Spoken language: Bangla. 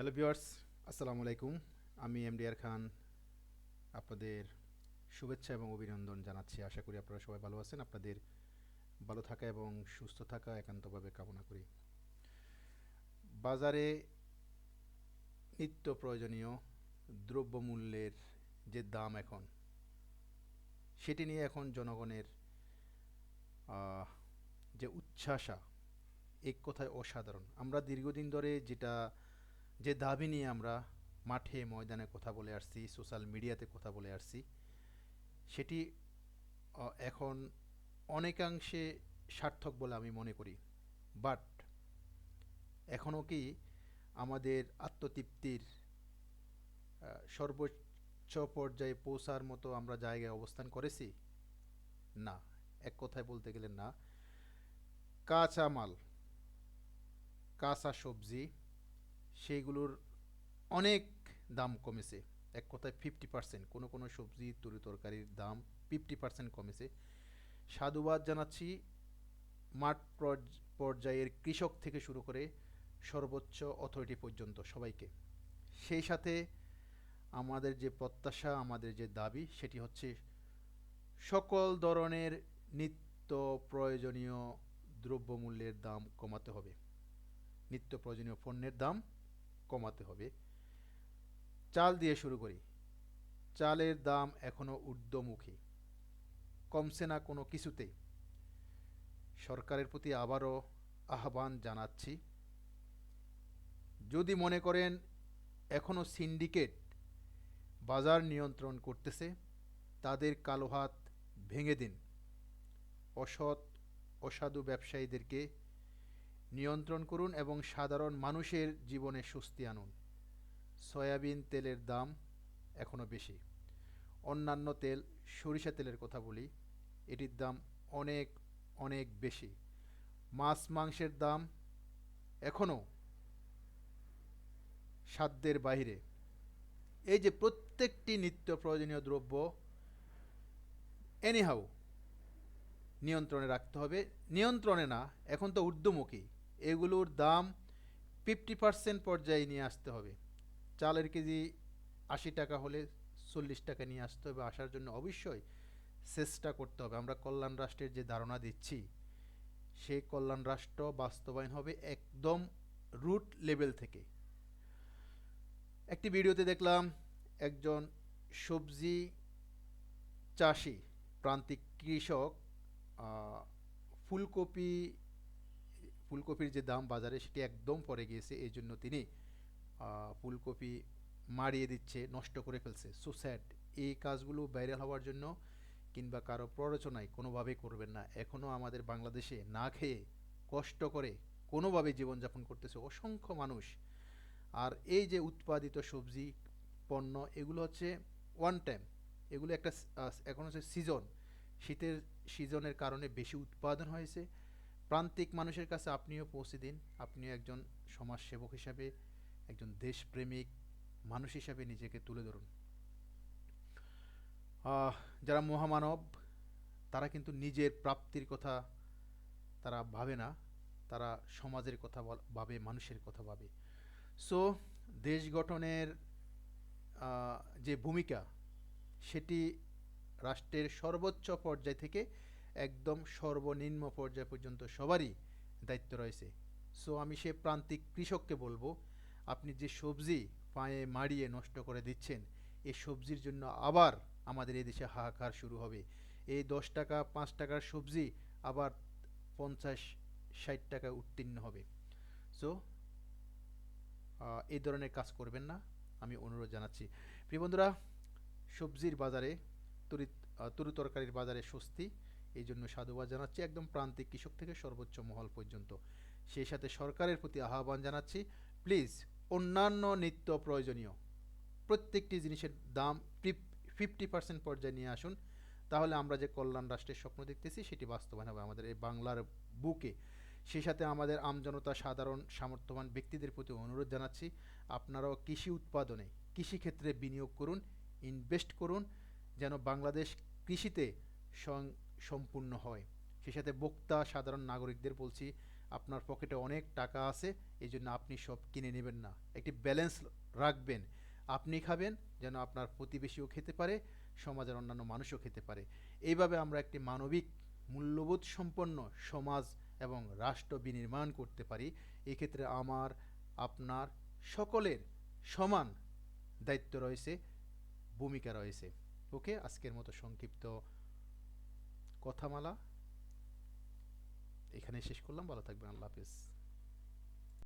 হ্যালো ভিউয়ার্স, আসসালামু আলাইকুম। আমি এমডিআর খান। আপনাদের শুভেচ্ছা এবং অভিনন্দন জানাচ্ছি। আশা করি আপনারা সবাই ভালো আছেন। আপনাদের ভালো থাকা এবং সুস্থ থাকা একান্তভাবে কামনা করি। বাজারে নিত্য প্রয়োজনীয় দ্রব্যমূল্যের যে দাম এখন, সেটি নিয়ে এখন জনগণের যে উচ্ছ্বাসা, এক কথায় অসাধারণ। আমরা দীর্ঘদিন ধরে যেটা যে দাবি নিয়ে আমরা মাঠে ময়দানে কথা বলে আসছি, সোশ্যাল মিডিয়াতে কথা বলে আসছি, সেটি এখন অনেকাংশে সার্থক বলে আমি মনে করি। বাট এখনও কি আমাদের আত্মতৃপ্তির সর্বোচ্চ পর্যায়ে পৌঁছার মতো আমরা জায়গায় অবস্থান করেছি? না, এক কথায় বলতে গেলে না। কাঁচা মাল কাঁচা সবজি সেইগুলোর অনেক দাম কমেছে। এক কথায় ফিফটি পার্সেন্ট কোনো কোনো সবজি, তরি তরকারির দাম ফিফটি পার্সেন্ট কমেছে। সাধুবাদ জানাচ্ছি, মাঠ পর্য- পর্যায়ের কৃষক থেকে শুরু করে সর্বোচ্চ অথরিটি পর্যন্ত সবাইকে। সেই সাথে আমাদের যে প্রত্যাশা, আমাদের যে দাবি, সেটি হচ্ছে সকল ধরনের নিত্য প্রয়োজনীয় দ্রব্যমূল্যের দাম কমাতে হবে। নিত্য প্রয়োজনীয় পণ্যের দাম কমাতে হবে। চাল দিয়ে শুরু করি। চালের দাম এখনও ঊর্ধ্বমুখী। কমছে না কোনো কিছুতেই সরকারের প্রতি আবারও আহ্বান জানাচ্ছি। যদি মনে করেন, এখনও সিন্ডিকেট বাজার নিয়ন্ত্রণ করতেছে, তাদের কালো হাত ভেঙে দিন। অসৎ, অসাধু ব্যবসায়ীদেরকে নিয়ন্ত্রণ করুন এবং সাধারণ মানুষের জীবনে স্বস্তি আনুন। সয়াবিন তেলের দাম এখনও বেশি। অন্যান্য তেল, সরিষা তেলের কথা বলি, এটির দাম অনেক অনেক বেশি। মাছ মাংসের দাম এখনও সাধ্যের বাইরে এই যে প্রত্যেকটি নিত্য প্রয়োজনীয় দ্রব্য এনিহাউ নিয়ন্ত্রণে রাখতে হবে। নিয়ন্ত্রণে না, এখন তো ঊর্ধ্বমুখী। এগুলোর দাম ফিফটি পার্সেন্ট পর্যায়ে নিয়ে আসতে হবে। চালের কেজি আশি টাকা হলে চল্লিশ টাকা নিয়ে আসতে হবে। আসার জন্য অবশ্যই চেষ্টা করতে হবে। আমরা কল্যাণ রাষ্ট্রের যে ধারণা দিচ্ছি সেই কল্যাণ রাষ্ট্র বাস্তবায়ন হবে একদম রুট লেভেল থেকে। একটি ভিডিওতে দেখলাম একজন সবজি চাষি, প্রান্তিক কৃষক ফুলকপি ফুলকপির যে দাম বাজারে সেটি একদম পড়ে গিয়েছে, এই জন্য তিনি ফুলকপি মারিয়ে দিচ্ছে, নষ্ট করে ফেলছে। সো স্যাড এই কাজগুলো ভাইরাল হওয়ার জন্য কিংবা কারও প্ররোচনায় কোনোভাবেই করবেন না। এখনও আমাদের বাংলাদেশে না খেয়ে কষ্ট করে কোনোভাবে জীবনযাপন করতেছে অসংখ্য মানুষ। আর এই যে উৎপাদিত সবজি, পণ্য, এগুলো হচ্ছে ওয়ান টাইম এগুলো একটা এখন হচ্ছে সিজন শীতের সিজনের কারণে বেশি উৎপাদন হয়েছে। প্রান্তিক মানুষের কাছে আপনিও পৌঁছে দিন। আপনিও একজন সমাজসেবক হিসাবে, একজন দেশপ্রেমিক মানুষ হিসাবে নিজেকে তুলে ধরুন। যারা মহামানব, তারা কিন্তু নিজের প্রাপ্তির কথা তারা ভাবে না। তারা সমাজের কথা ভাবে, মানুষের কথা ভাবে। সো দেশ গঠনের যে ভূমিকা, সেটি রাষ্ট্রের সর্বোচ্চ পর্যায় থেকে একদম সর্বনিম্ন পর্যায় পর্যন্ত সবারই দায়িত্ব রয়েছে। সো আমি সে প্রান্তিক কৃষককে বলব, আপনি যে সবজি পায়ে মারিয়ে নষ্ট করে দিচ্ছেন এই সবজির জন্য আবার আমাদের এই দেশে হাহাকার শুরু হবে। এই দশ টাকা, পাঁচ টাকার সবজি আবার পঞ্চাশ, ষাট টাকায় উত্তীর্ণ হবে। সো এই ধরনের কাজ করবেন না, আমি অনুরোধ জানাচ্ছি। প্রিয় বন্ধুরা, সবজির বাজারে, তরি তরু তরকারির বাজারে স্বস্তি। এই জন্য সাধুবাদ জানাচ্ছি একদম প্রান্তিক কৃষক থেকে সর্বোচ্চ মহল পর্যন্ত। সেই সাথে সরকারের প্রতি আহ্বান জানাচ্ছি প্লিজ অন্যান্য নিত্য প্রয়োজনীয় প্রত্যেকটি জিনিসের দাম ফিফটি পার্সেন্ট পর্যায়ে নিয়ে আসুন। তাহলে আমরা যে কল্যাণ রাষ্ট্রের স্বপ্ন দেখতেছি, সেটি বাস্তবায়ন হবে আমাদের এই বাংলার বুকে। সেই সাথে আমাদের আমজনতা সাধারণ সামর্থ্যবান ব্যক্তিদের প্রতি অনুরোধ জানাচ্ছি, আপনারাও কৃষি উৎপাদনে কৃষিক্ষেত্রে বিনিয়োগ করুন ইনভেস্ট করুন, যেন বাংলাদেশ কৃষিতে সম্পূর্ণ হয়। সেই সাথে বক্তা, সাধারণ নাগরিকদের বলছি, আপনার পকেটে অনেক টাকা আছে এই জন্য আপনি সব কিনে নেবেন না। একটি ব্যালেন্স রাখবেন। আপনি খাবেন, যেন আপনার প্রতিবেশীও খেতে পারে, সমাজের অন্যান্য মানুষও খেতে পারে। এইভাবে আমরা একটি মানবিক, মূল্যবোধ সম্পন্ন সমাজ এবং রাষ্ট্র বিনির্মাণ করতে পারি। এক্ষেত্রে আমার, আপনার সকলের সমান দায়িত্ব রয়েছে, ভূমিকা রয়েছে। ওকে, আজকের মতো সংক্ষিপ্ত কথামালা। এখানে শেষ করলাম। ভালো থাকবেন। আল্লাহ হাফিজ।